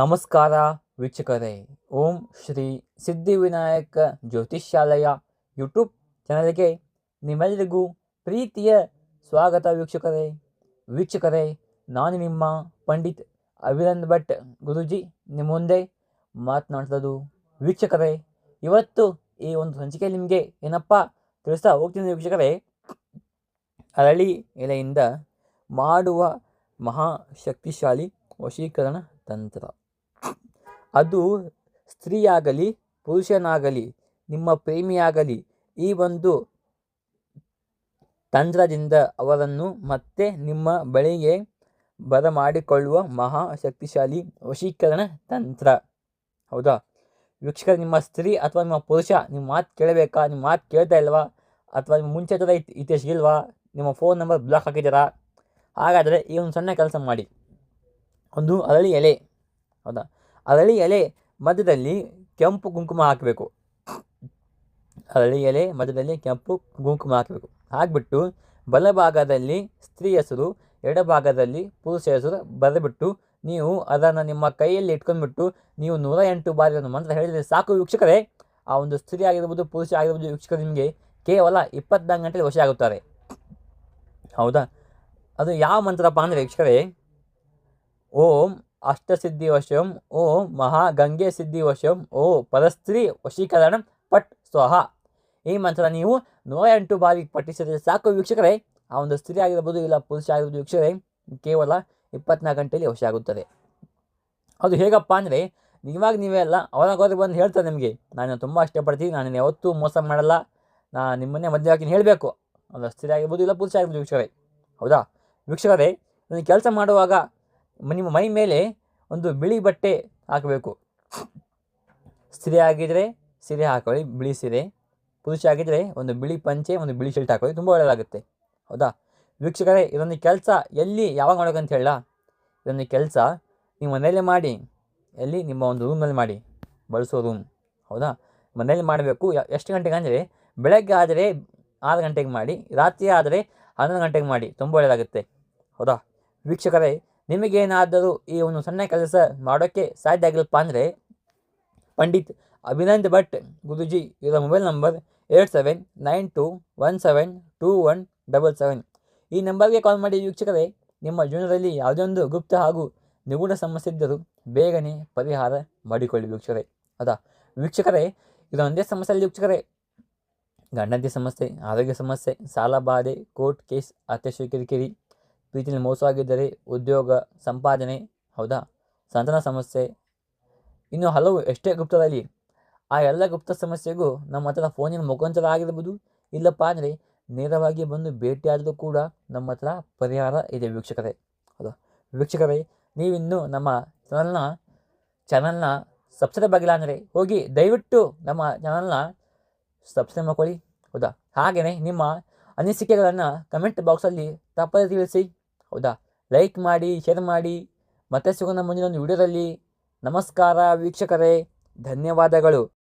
ನಮಸ್ಕಾರ ವೀಕ್ಷಕರೇ. ಓಂ ಶ್ರೀ ಸಿದ್ಧಿವಿನಾಯಕ ಜ್ಯೋತಿಷ್ಯಾಲಯ ಯೂಟ್ಯೂಬ್ ಚಾನಲ್ಗೆ ನಿಮ್ಮೆಲ್ಲರಿಗೂ ಪ್ರೀತಿಯ ಸ್ವಾಗತ ವೀಕ್ಷಕರೇ. ವೀಕ್ಷಕರೇ, ನಾನು ನಿಮ್ಮ ಪಂಡಿತ್ ಅಭಿನಂದ್ ಭಟ್ ಗುರುಜಿ. ನಿಮ್ಮ ಮುಂದೆ ಮಾತನಾಡ್ತದ್ದು ವೀಕ್ಷಕರೇ, ಇವತ್ತು ಈ ಒಂದು ಸಂಚಿಕೆ ನಿಮಗೆ ಏನಪ್ಪ ತಿಳಿಸ್ತಾ ಹೋಗ್ತೀನಿ ವೀಕ್ಷಕರೇ. ಅರಳಿ ಎಲೆಯಿಂದ ಮಾಡುವ ಮಹಾಶಕ್ತಿಶಾಲಿ ವಶೀಕರಣ ತಂತ್ರ. ಅದು ಸ್ತ್ರೀಯಾಗಲಿ, ಪುರುಷನಾಗಲಿ, ನಿಮ್ಮ ಪ್ರೇಮಿಯಾಗಲಿ, ಈ ಒಂದು ತಂತ್ರದಿಂದ ಅವರನ್ನು ಮತ್ತೆ ನಿಮ್ಮ ಬಳಿಗೆ ಬರಮಾಡಿಕೊಳ್ಳುವ ಮಹಾಶಕ್ತಿಶಾಲಿ ವಶೀಕರಣ ತಂತ್ರ. ಹೌದಾ? ವೀಕ್ಷಕರು, ನಿಮ್ಮ ಸ್ತ್ರೀ ಅಥವಾ ನಿಮ್ಮ ಪುರುಷ, ನಿಮ್ಮ ಮಾತು ಕೇಳಬೇಕಾ? ನಿಮ್ಮ ಮಾತು ಕೇಳ್ತಾ ಇಲ್ವಾ? ಅಥವಾ ನಿಮ್ಮ ಮುಂಚೆ ಥರ ಇತ್ ಇಲ್ವಾ? ನಿಮ್ಮ ಫೋನ್ ನಂಬರ್ ಬ್ಲಾಕ್ ಹಾಕಿದ್ದೀರಾ? ಹಾಗಾದರೆ ಈ ಒಂದು ಸಣ್ಣ ಕೆಲಸ ಮಾಡಿ. ಒಂದು ಅರಳಿ ಎಲೆ. ಹೌದಾ? ಅರಳಿ ಎಲೆ ಮಧ್ಯದಲ್ಲಿ ಕೆಂಪು ಕುಂಕುಮ ಹಾಕಬೇಕು. ಅರಳಿ ಎಲೆ ಮಧ್ಯದಲ್ಲಿ ಕೆಂಪು ಕುಂಕುಮ ಹಾಕಬೇಕು. ಹಾಕಿಬಿಟ್ಟು ಬಲಭಾಗದಲ್ಲಿ ಸ್ತ್ರೀ ಹೆಸರು ಎಡಭಾಗದಲ್ಲಿ ಪುರುಷ ಹೆಸರು ಬರೆದುಬಿಟ್ಟು ನೀವು ಅದನ್ನು ನಿಮ್ಮ ಕೈಯಲ್ಲಿ ಇಟ್ಕೊಂಡ್ಬಿಟ್ಟು ನೀವು ನೂರ ಎಂಟು ಬಾರಿ ಒಂದು ಮಂತ್ರ ಹೇಳಿದರೆ ಸಾಕು ವೀಕ್ಷಕರೇ. ಆ ಒಂದು ಸ್ತ್ರೀ ಆಗಿರ್ಬೋದು, ಪುರುಷ ಆಗಿರ್ಬೋದು ವೀಕ್ಷಕರು ನಿಮಗೆ ಕೇವಲ ಇಪ್ಪತ್ನಾಲ್ಕು ಗಂಟೆಗೆ ವಶ ಆಗುತ್ತಾರೆ. ಹೌದಾ? ಅದು ಯಾವ ಮಂತ್ರಪ್ಪ ಅಂದರೆ ವೀಕ್ಷಕರೇ, ಓಂ ಅಷ್ಟಸಿದ್ಧಿ ಓ ಮಹಾ ಗಂಗೆ ಸಿದ್ಧಿ ವಶಂ ಓ ಪರಸ್ತ್ರೀ ವಶೀಕರಣ ಪಟ್ ಸ್ವಹ. ಈ ಮಂತ್ರ ನೀವು ನೂರ ಎಂಟು ಬಾರಿ ಪಠಿಸಿದರೆ ಸಾಕು ವೀಕ್ಷಕರೇ. ಆ ಒಂದು ಸ್ತ್ರೀ ಆಗಿರ್ಬೋದು ಇಲ್ಲ ಪುರುಷ ಆಗಿರ್ಬೋದು ವೀಕ್ಷಕರೇ, ಕೇವಲ ಇಪ್ಪತ್ನಾಲ್ಕು ಗಂಟೆಯಲ್ಲಿ ವಶ ಆಗುತ್ತದೆ. ಅದು ಹೇಗಪ್ಪ ಅಂದರೆ ನೀವಾಗ ನೀವೇ ಅಲ್ಲ ಅವನಾಗೋದ್ರೆ ಬಂದು ಹೇಳ್ತಾರೆ ನಿಮಗೆ. ನಾನು ತುಂಬ ಇಷ್ಟಪಡ್ತೀನಿ ನಾನು ಯಾವತ್ತೂ ಮೋಸ ಮಾಡಲ್ಲ. ನಾನು ನಿಮ್ಮನ್ನೇ ಮದುವೆ ಹಾಕಿ ಹೇಳಬೇಕು. ಅದು ಸ್ತ್ರೀ ಆಗಿರ್ಬೋದು ಇಲ್ಲ ಪುರುಷ ಆಗಿರ್ಬೋದು ವೀಕ್ಷಕರೇ. ಹೌದಾ? ವೀಕ್ಷಕರೇ ನನಗೆ ಕೆಲಸ ಮಾಡುವಾಗ ನಿಮ್ಮ ಮೈ ಮೇಲೆ ಒಂದು ಬಿಳಿ ಬಟ್ಟೆ ಹಾಕಬೇಕು. ಸ್ತ್ರೀ ಆಗಿದ್ದರೆ ಸೀರೆ ಹಾಕೊಳ್ಳಿ, ಬಿಳಿ ಸೀರೆ. ಪುರುಷ ಆಗಿದ್ದರೆ ಒಂದು ಬಿಳಿ ಪಂಚೆ, ಒಂದು ಬಿಳಿ ಶರ್ಟ್ ಹಾಕೊಳ್ಳಿ, ತುಂಬ ಒಳ್ಳೆಯದಾಗುತ್ತೆ. ಹೌದಾ? ವೀಕ್ಷಕರೇ, ಇದೊಂದು ಕೆಲಸ ಎಲ್ಲಿ, ಯಾವಾಗ ಮಾಡ್ಬೇಕಂತ ಹೇಳ. ಇದೊಂದು ಕೆಲಸ ನೀವು ಮನೆಯಲ್ಲೇ ಮಾಡಿ, ಎಲ್ಲಿ? ನಿಮ್ಮ ಒಂದು ರೂಮಲ್ಲಿ ಮಾಡಿ, ಬಳಸೋ ರೂಮ್ ಹೌದಾ? ಮನೆಯಲ್ಲಿ ಮಾಡಬೇಕು. ಎಷ್ಟು ಗಂಟೆಗೆ ಅಂದರೆ, ಬೆಳಗ್ಗೆ ಆದರೆ ಆರು ಗಂಟೆಗೆ ಮಾಡಿ, ರಾತ್ರಿ ಆದರೆ ಹನ್ನೊಂದು ಗಂಟೆಗೆ ಮಾಡಿ, ತುಂಬ ಒಳ್ಳೆಯದಾಗುತ್ತೆ. ಹೌದಾ? ವೀಕ್ಷಕರೇ ನಿಮಗೇನಾದರೂ ಈ ಒಂದು ಸಣ್ಣ ಕೆಲಸ ಮಾಡೋಕ್ಕೆ ಸಾಧ್ಯ ಆಗಿಲ್ಲಪ್ಪ ಅಂದರೆ ಪಂಡಿತ್ ಅಭಿನಂದ್ ಭಟ್, ಗುರುಜಿ, ಇವರ mobile number eight seven nine two one seven two one double seven. ಈ ನಂಬರ್ಗೆ ಕಾಲ್ ಮಾಡಿ ವೀಕ್ಷಕರೇ, ನಿಮ್ಮ ಜೀವನದಲ್ಲಿ ಯಾವುದೇ ಒಂದು ಗುಪ್ತ ಹಾಗೂ ನಿಗೂಢ ಸಮಸ್ಯೆ ಇದ್ದರೂ ಬೇಗನೆ ಪರಿಹಾರ ಮಾಡಿಕೊಳ್ಳಿ ವೀಕ್ಷಕರೇ. ಅದಾ, ವೀಕ್ಷಕರೇ ಇದೊಂದೇ ಸಮಸ್ಯೆಯಲ್ಲಿ ವೀಕ್ಷಕರೇ. ಗಂಡಂತಿ ಸಮಸ್ಯೆ, ಆರೋಗ್ಯ ಸಮಸ್ಯೆ, ಸಾಲ ಬಾಧೆ, ಕೋರ್ಟ್ ಕೇಸ್ ಅತ್ಯಶ್ಯ ಕಿರಿಕಿರಿ ಪ್ರೀತಿಯಲ್ಲಿ ಮೋಸವಾಗಿದ್ದರೆ ಉದ್ಯೋಗ, ಸಂಪಾದನೆ, ಹೌದಾ? ಸಂತಾನ ಸಮಸ್ಯೆ. ಇನ್ನು ಹಲವು ಎಷ್ಟೇ ಗುಪ್ತದಲ್ಲಿ ಆ ಎಲ್ಲ ಗುಪ್ತ ಸಮಸ್ಯೆಗೂ ನಮ್ಮ ಹತ್ರ ಫೋನಿನ ಮುಖಾಂತರ ಆಗಿರ್ಬೋದು, ಇಲ್ಲಪ್ಪ ಅಂದರೆ ನೇರವಾಗಿ ಬಂದು ಭೇಟಿಯಾದರೂ ಕೂಡ ನಮ್ಮ ಹತ್ರ ಪರಿಹಾರ ಇದೆ ವೀಕ್ಷಕರೇ. ಹೌದಾ? ವೀಕ್ಷಕರೇ, ನೀವಿನ್ನು ನಮ್ಮ ಚಾನಲ್ನ ಚಾನಲ್ನ ಸಬ್ಸ್ಕ್ರೈಬ್ ಆಗಿಲ್ಲ ಅಂದರೆ ಹೋಗಿ ದಯವಿಟ್ಟು ನಮ್ಮ ಚಾನಲ್ನ ಸಬ್ಸ್ಕ್ರೈಬ್ ಮಾಡ್ಕೊಳ್ಳಿ. ಹೌದಾ? ಹಾಗೆಯೇ ನಿಮ್ಮ ಅನಿಸಿಕೆಗಳನ್ನು ಕಮೆಂಟ್ ಬಾಕ್ಸಲ್ಲಿ ತಪ್ಪದೆ ತಿಳಿಸಿ. ಹೌದಾ? ಲೈಕ್ ಮಾಡಿ ಶೇರ್ ಮಾಡಿ. ಮತ್ತೆ ಸಿಗೋಣ ಮುಂದಿನ ಒಂದು ವಿಡಿಯೋದಲ್ಲಿ ನಮಸ್ಕಾರ ವೀಕ್ಷಕರೇ. ಧನ್ಯವಾದಗಳು.